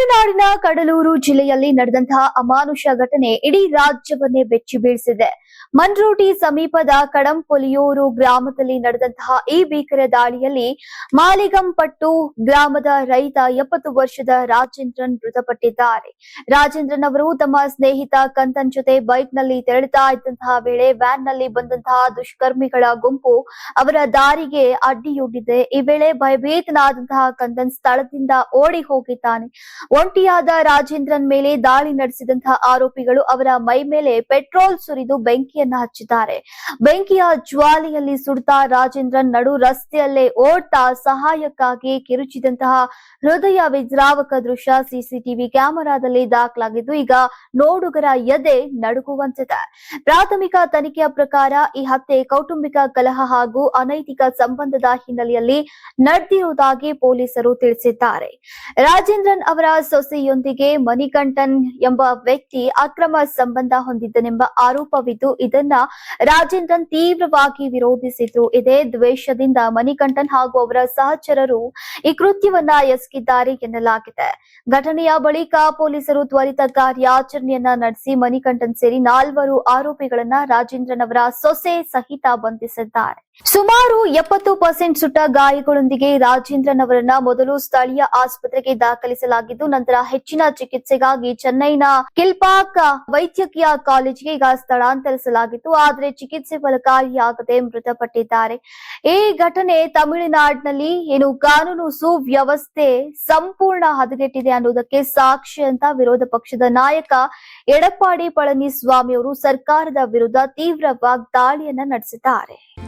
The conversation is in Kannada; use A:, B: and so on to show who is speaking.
A: ತಮಿಳುನಾಡಿನ ಕಡಲೂರು ಜಿಲ್ಲೆಯಲ್ಲಿ ನಡೆದಂತಹ ಅಮಾನುಷ ಘಟನೆ ಇಡೀ ರಾಜ್ಯವನ್ನೇ ಬೆಚ್ಚಿ ಬೀಳಿಸಿದೆ. ಮನ್ರೋಟಿ ಸಮೀಪದ ಕಡಂಪೊಲಿಯೂರು ಗ್ರಾಮದಲ್ಲಿ ನಡೆದಂತಹ ಈ ಭೀಕರ ದಾಳಿಯಲ್ಲಿ ಮಾಲಿಗಂಪಟ್ಟು ಗ್ರಾಮದ ರೈತ ಎಪ್ಪತ್ತು ವರ್ಷದ ರಾಜೇಂದ್ರನ್ ಮೃತಪಟ್ಟಿದ್ದಾರೆ. ರಾಜೇಂದ್ರನ್ ಅವರು ತಮ್ಮ ಸ್ನೇಹಿತ ಕಂತನ್ ಜೊತೆ ಬೈಕ್ನಲ್ಲಿ ತೆರಳುತ್ತಾ ಇದ್ದಂತಹ ವೇಳೆ ವ್ಯಾನ್ನಲ್ಲಿ ಬಂದಂತಹ ದುಷ್ಕರ್ಮಿಗಳ ಗುಂಪು ಅವರ ದಾರಿಗೆ ಅಡ್ಡಿಯೊಡ್ಡಿದೆ. ಈ ವೇಳೆ ಭಯಭೀತನಾದಂತಹ ಕಂದನ್ ಸ್ಥಳದಿಂದ ಓಡಿ ಹೋಗಿದ್ದಾನೆ. ಒಂಟಿಯಾದ ರಾಜೇಂದ್ರನ್ ಮೇಲೆ ದಾಳಿ ನಡೆಸಿದಂತಹ ಆರೋಪಿಗಳು ಅವರ ಮೈ ಮೇಲೆ ಪೆಟ್ರೋಲ್ ಸುರಿದು ಬೆಂಕಿಯನ್ನ ಹಚ್ಚಿದ್ದಾರೆ. ಬೆಂಕಿಯ ಜ್ವಾಲೆಯಲ್ಲಿ ಸುಡ್ತಾ ರಾಜೇಂದ್ರನ್ ನಡು ರಸ್ತೆಯಲ್ಲೇ ಓಡ್ತಾ ಸಹಾಯಕ್ಕಾಗಿ ಕಿರುಚಿದಂತಹ ಹೃದಯ ವಿದ್ರಾವಕ ದೃಶ್ಯ ಸಿಸಿಟಿವಿ ಕ್ಯಾಮೆರಾದಲ್ಲಿ ದಾಖಲಾಗಿದ್ದು, ಈಗ ನೋಡುಗರ ಎದೆ ನಡುಗುವಂತಿದೆ. ಪ್ರಾಥಮಿಕ ತನಿಖೆಯ ಪ್ರಕಾರ ಈ ಹತ್ಯೆ ಕೌಟುಂಬಿಕ ಕಲಹ ಹಾಗೂ ಅನೈತಿಕ ಸಂಬಂಧದ ಹಿನ್ನೆಲೆಯಲ್ಲಿ ನಡೆದಿರುವುದಾಗಿ ಪೊಲೀಸರು ತಿಳಿಸಿದ್ದಾರೆ. ರಾಜೇಂದ್ರನ್ ಅವರ ಸೊಸೆಯೊಂದಿಗೆ ಮಣಿಕಂಠನ್ ಎಂಬ ವ್ಯಕ್ತಿ ಅಕ್ರಮ ಸಂಬಂಧ ಹೊಂದಿದ್ದನೆಂಬ ಆರೋಪವಿದ್ದು, ಇದನ್ನ ರಾಜೇಂದ್ರನ್ ತೀವ್ರವಾಗಿ ವಿರೋಧಿಸಿದ್ರು. ಇದೇ ದ್ವೇಷದಿಂದ ಮಣಿಕಂಠನ್ ಹಾಗೂ ಅವರ ಸಹಚರರು ಈ ಕೃತ್ಯವನ್ನ ಎಸಗಿದ್ದಾರೆ ಎನ್ನಲಾಗಿದೆ. ಘಟನೆಯ ಬಳಿಕ ಪೊಲೀಸರು ತ್ವರಿತ ಕಾರ್ಯಾಚರಣೆಯನ್ನ ನಡೆಸಿ ಮಣಿಕಂಠನ್ ಸೇರಿ ನಾಲ್ವರು ಆರೋಪಿಗಳನ್ನ ರಾಜೇಂದ್ರನ್ ಅವರ ಸೊಸೆ ಸಹಿತ ಬಂಧಿಸಿದ್ದಾರೆ. ಸುಮಾರು ಎಪ್ಪತ್ತು ಪರ್ಸೆಂಟ್ ಸುಟ್ಟ ಗಾಯಗಳೊಂದಿಗೆ ರಾಜೇಂದ್ರನ್ ಅವರನ್ನ ಮೊದಲು ಸ್ಥಳೀಯ ಆಸ್ಪತ್ರೆಗೆ ದಾಖಲಿಸಲಾಗಿದ್ದು ನಂತರ ಹೆಚ್ಚಿನ ಚಿಕಿತ್ಸೆಗಾಗಿ ಚೆನ್ನೈನ ಕಿಲ್ಪಾಕ್ ವೈದ್ಯಕೀಯ ಕಾಲೇಜಿಗೆ ಈಗ ಸ್ಥಳಾಂತರಿಸಲಾಗಿತ್ತು. ಆದರೆ ಚಿಕಿತ್ಸೆ ಫಲಕಾರಿಯಾಗದೆ ಮೃತಪಟ್ಟಿದ್ದಾರೆ. ಈ ಘಟನೆ ತಮಿಳುನಾಡಿನಲ್ಲಿ ಏನು ಕಾನೂನು ಸುವ್ಯವಸ್ಥೆ ಸಂಪೂರ್ಣ ಹದಗೆಟ್ಟಿದೆ ಅನ್ನೋದಕ್ಕೆ ಸಾಕ್ಷಿ ಅಂತ ವಿರೋಧ ಪಕ್ಷದ ನಾಯಕ ಎಡಪ್ಪಾಡಿ ಪಳನಿಸ್ವಾಮಿ ಅವರು ಸರ್ಕಾರದ ವಿರುದ್ಧ ತೀವ್ರ ವಾಗ್ದಾಳಿಯನ್ನ ನಡೆಸಿದ್ದಾರೆ.